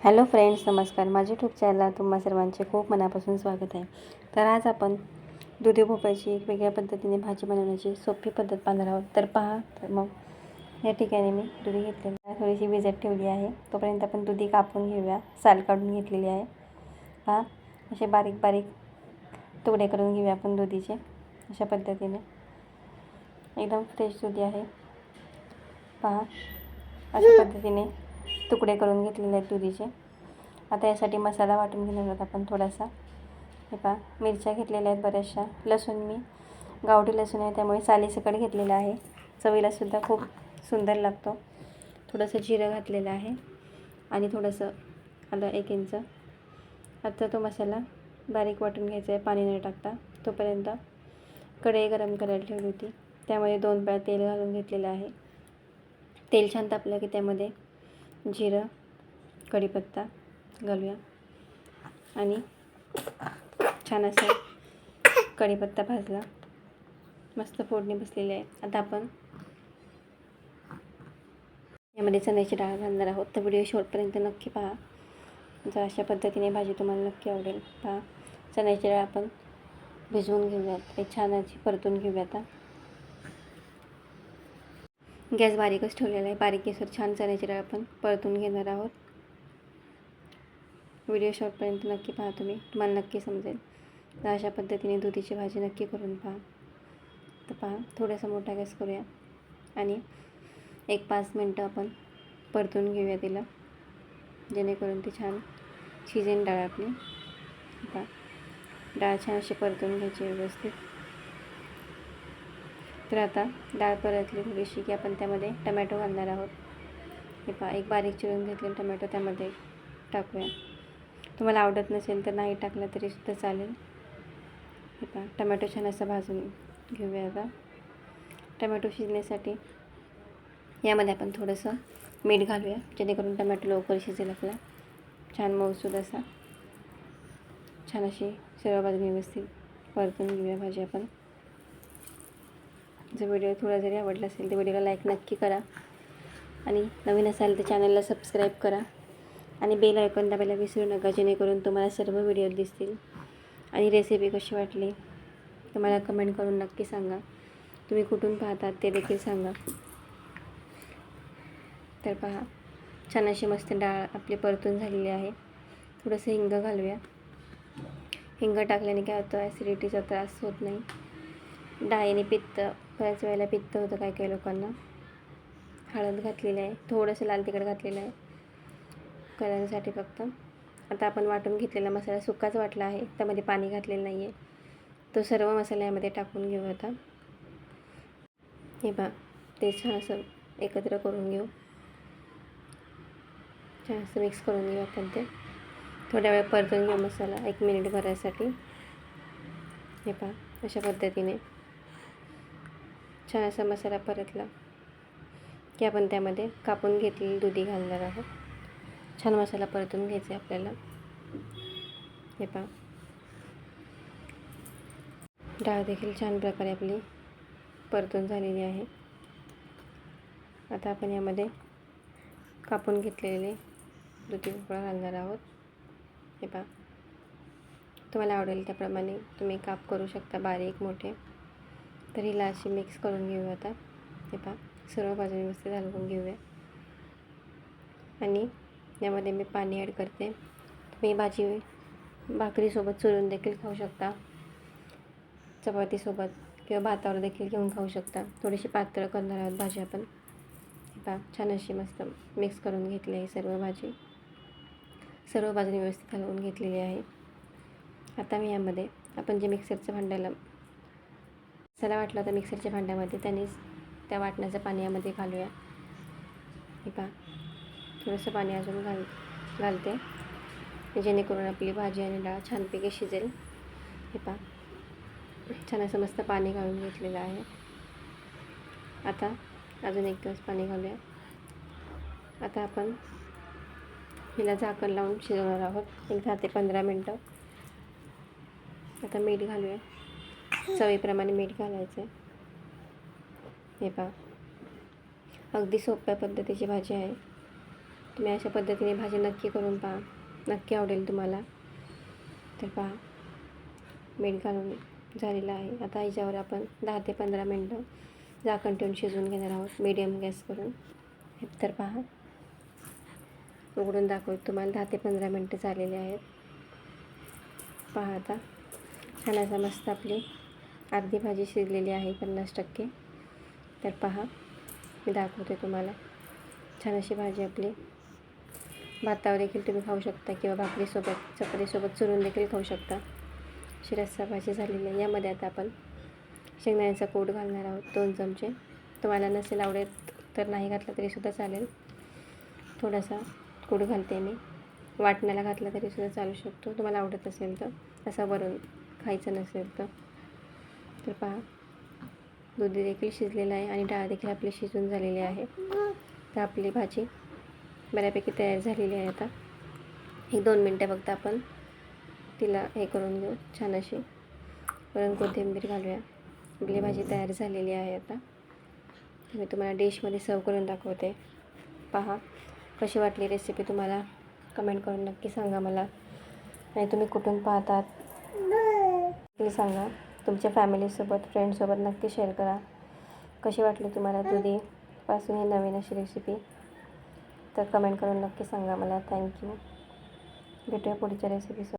Hello friends नमस्कार. माझ्या YouTube चॅनलला तुम्हा सर्वांचे खूप मनापासून स्वागत आहे. तर आज आपण दुधी भोपळ्याची एक वेगळ्या पद्धतीने भाजी बनवण्याची सोपी पद्धत पाहणार आहोत. तर पहा तर मग या ठिकाणी मी दुधी घेतलेली आहे. थोडीशी भिजत ठेवली आहे. तोपर्यंत आपण दुधी कापून घेऊया. साल काढून घेतलेली आहे. पहा असे बारीक बारीक तुकडे करून घेऊया आपण दुधीचे. अशा पद्धतीने. एकदम फ्रेश दुधी आहे. पहा अशा पद्धतीने तुकडे करून घेतलेले आहेत दुधीचे आता यासाठी मसाला वाटून घेणार आहोत आपण थोडासा. हे पहा मिरच्या घेतलेल्या आहेत बऱ्याचशा. लसूण मी गावठी लसूण आहे त्यामुळे सालीसकट घेतलेला आहे. चवीलासुद्धा खूप सुंदर लागतो. थोडंसं जिरं घातलेलं आहे. आणि थोडंसं आलं एक इंच. आता तो मसाला बारीक वाटून घ्यायचा आहे पाणी न टाकता. तोपर्यंत कढई गरम करायला ठेवली होती. त्यामध्ये दोन वेळा तेल घालून घेतलेलं आहे. तेल छान तापलं की त्यामध्ये जिरं कढीपत्ता घालूया. आणि छान असा कढीपत्ता भाजला. मस्त फोडणी बसलेली आहे. आता आपण यामध्ये चण्याची डाळ घालणार आहोत. तर व्हिडिओ शेवटपर्यंत नक्की पहा. जर अशा पद्धतीने भाजी तुम्हाला नक्की आवडेल पहा. चण्याची डाळ आपण भिजवून घेऊयात. हे छान अशी परतून घेऊया आता गॅस बारीकच ठेवलेला आहे. बारीक गॅसवर छान चण्याची डाळ आपण परतून घेणार आहोत. व्हिडिओ शॉर्टपर्यंत नक्की पहा तुम्ही. तुम्हाला नक्की समजेल. तर अशा पद्धतीने दुधीची भाजी नक्की करून पहा. तर पहा थोडासा मोठा गॅस करूया. आणि एक पाच मिनटं आपण परतून घेऊया तिला. जेणेकरून ती छान शिजेन डाळ आपली. पहा डाळ छान अशी परतून घ्यायची व्यवस्थित. तर आता डाळ परतली थोडीशी की आपण त्यामध्ये टमॅटो घालणार आहोत. हे पहा एक बारीक चिरून घेतलेलं टमॅटो त्यामध्ये टाकूया. तुम्हाला आवडत नसेल तर नाही टाकलं तरी सुद्धा चालेल. हे पहा टमॅटो छान असं भाजून घेऊया आता. टमॅटो शिजण्यासाठी यामध्ये आपण थोडंसं मीठ घालूया जेणेकरून टमॅटो लवकर शिजेल आपला. छान मऊसूद असा. छान अशी सर्व बाजूने व्यवस्थित परतून घेऊया भाजी आपण. जर व्हिडिओ थोडा जरी आवडला असेल तर व्हिडिओला लाईक नक्की करा. आणि नवीन असाल तर चॅनलला सबस्क्राईब करा. आणि बेल आयकॉन दाबायला विसरू नका जेणेकरून तुम्हाला सर्व व्हिडिओ दिसतील. आणि रेसिपी कशी वाटली तुम्हाला कमेंट करून नक्की सांगा. तुम्ही कुठून पाहतात ते देखील सांगा. तर पहा छान अशी मस्त डाळ आपली परतून झालेली आहे. थोडंसं हिंग घालूया. हिंग टाकल्याने काय होतं ॲसिडिटीचा त्रास होत नाही. डाळीने पित्त बऱ्याच वेळेला पित्त होतं काही काही लोकांना. हळद घातलेली आहे थोडंसं लाल तिखट घातलेलं आहे कलरसाठी फक्त. आता आपण वाटून घेतलेला मसाला सुकाच वाटला आहे त्यामध्ये पाणी घातलेलं नाही आहे. तो सर्व मसाला यामध्ये टाकून घेऊ आता. हे बा ते छान असं एकत्र करून घेऊ. छान असं मिक्स करून घेऊ आपण ते. थोड्या वेळ परतून घेऊ मसाला एक मिनिट भरायसाठी. हे पहा अशा पद्धतीने. छान असा मसाला परतला की आपण त्यामध्ये कापून घेतलेली दुधी घालणार आहोत. छान मसाला परतून घ्यायचा आहे आपल्याला. हे पहा. डाळ देखील छान प्रकारे आपली परतून झालेली आहे. आता आपण यामध्ये कापून घेतलेले दुधी भोपळा घालणार आहोत. हे पहा. तुम्हाला आवडेल त्याप्रमाणे तुम्ही काप करू शकता बारीक मोठे. तर हिला अशी मिक्स करून घेऊया आता. हे पहा सर्व बाजूने व्यवस्थित हलवून घेऊया. आणि यामध्ये मी पाणी ॲड करते. तुम्ही भाजी भाकरीसोबत चुरून देखील खाऊ शकता. चपातीसोबत किंवा भातावर देखील घेऊन खाऊ शकता. थोडीशी पातळ करणार आहोत भाजी आपण. पहा छान अशी मस्त मिक्स करून घेतली आहे सर्व भाजी. सर्व बाजूने व्यवस्थित हलवून घेतलेली आहे. आता मी यामध्ये आपण जे मिक्सरचं भांड्याला मसाला वाटला होता मिक्सरच्या भांड्यामध्ये त्यानेच त्या वाटण्याचं पाणी यामध्ये घालूया. हे पहा थोडंसं पाणी अजून घाल घालते. जेणेकरून आपली भाजी आणि डाळ छानपैकी शिजेल. हे पहा छान असं मस्त पाणी घालून घेतलेलं आहे. आता अजून एक दिवस पाणी घालूया. आता आपण हिला झाकण लावून शिजवणार आहोत. एक दहा ते पंधरा मिनटं. आता मीठ घालूया. चवीप्रमाणे मीठ घालायचं आहे हे पहा. अगदी सोप्या पद्धतीची भाजी आहे. तुम्ही अशा पद्धतीने भाजी नक्की करून पहा. नक्की आवडेल तुम्हाला. तर पहा. मीठ घालून झालेलं आहे. आता याच्यावर आपण दहा ते पंधरा मिनटं झाकण ठेवून शिजवून घेणार आहोत. मीडियम गॅस करून. तर पहा. उघडून दाखवतो तुम्हाला दहा ते पंधरा मिनटं झालेले आहेत. पहा आता. खाण्याचा मस्त आपली अर्धी भाजी शिजलेली आहे पन्नास टक्के. तर पहा मी दाखवते तुम्हाला. छान अशी भाजी आपली. भातावर देखील तुम्ही खाऊ शकता किंवा भाकरीसोबत चपरीसोबत चुरून देखील खाऊ शकता. अशी रस्सा भाजी झालेली आहे. यामध्ये आता आपण शेंगदाण्याचा कोट घालणार आहोत दोन चमचे. तुम्हाला नसेल आवडेल तर नाही घातला तरीसुद्धा चालेल. थोडासा कूट घालते मी. वाटण्याला घातला तरीसुद्धा चालू शकतो. तुम्हाला आवडत असेल तर असा वरून खायचं नसेल तर. तर पहा. दूध देखील शिजलेलं आहे आणि डाळ देखील आपली शिजून झालेली आहे. तर आपली भाजी बऱ्यापैकी तयार झालेली आहे आता. एक दोन मिनटं फक्त आपण तिला हे करून घेऊ छान अशी वरून कोथिंबीर घालूया. आपली भाजी तयार झालेली आहे आता. मी तुम्हाला डिशमध्ये सर्व करून दाखवते. पहा कशी वाटली रेसिपी तुम्हाला? कमेंट करून नक्की सांगा मला. आणि तुम्ही कुठून पाहतात ते सांगा. तुमच्या फॅमिलीसोबत फ्रेंडसोबत नक्की शेअर करा. कशी वाटली तुम्हाला दुधीपासून ही नवीन अशी रेसिपी तर कमेंट करून नक्की सांगा मला. थँक्यू भेटूया पुढच्या रेसिपीसोबत